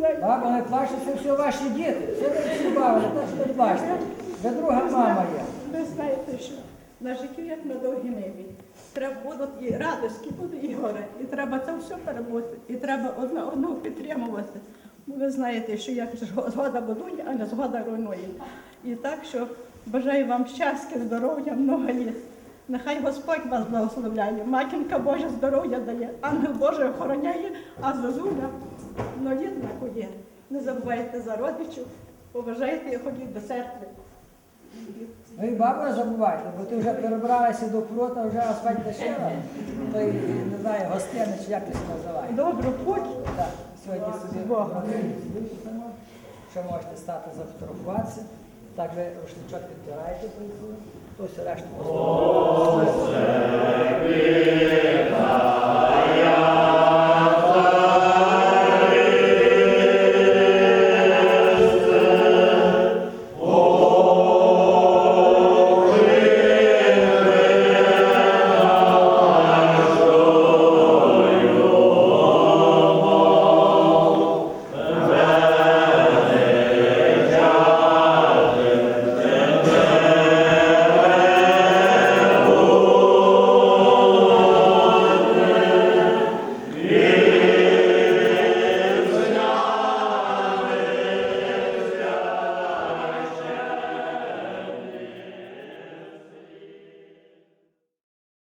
Баба, не плачте, це все ваші діти. Це ви всі що не плачте. Вже друга мама є. Ви знаєте, що на життю як на довгій небі. Треба будуть і радості, будуть і горе. І треба це все перебути. І треба одне одного підтримувати. Ви знаєте, що як згода будує, а не згода руйнує. І так, що бажаю вам щастя, здоров'я, много літ. Нехай Господь вас благословляє, матінка Божа здоров'я дає, ангел Божий охороняє, а зозуля нолітна ходє. Не забувайте за родичів, поважайте і ходіть до церкви. Ну і бабу не забувайте, бо ти вже перебралася до прота, вже асфальт дешева. Той, не знаю, гостини, чи як ти це називає. Добру путь. Так, сьогодні собі що можете стати зафотографуватися. Так ви рушничок підбираєте, хтось решту поставити.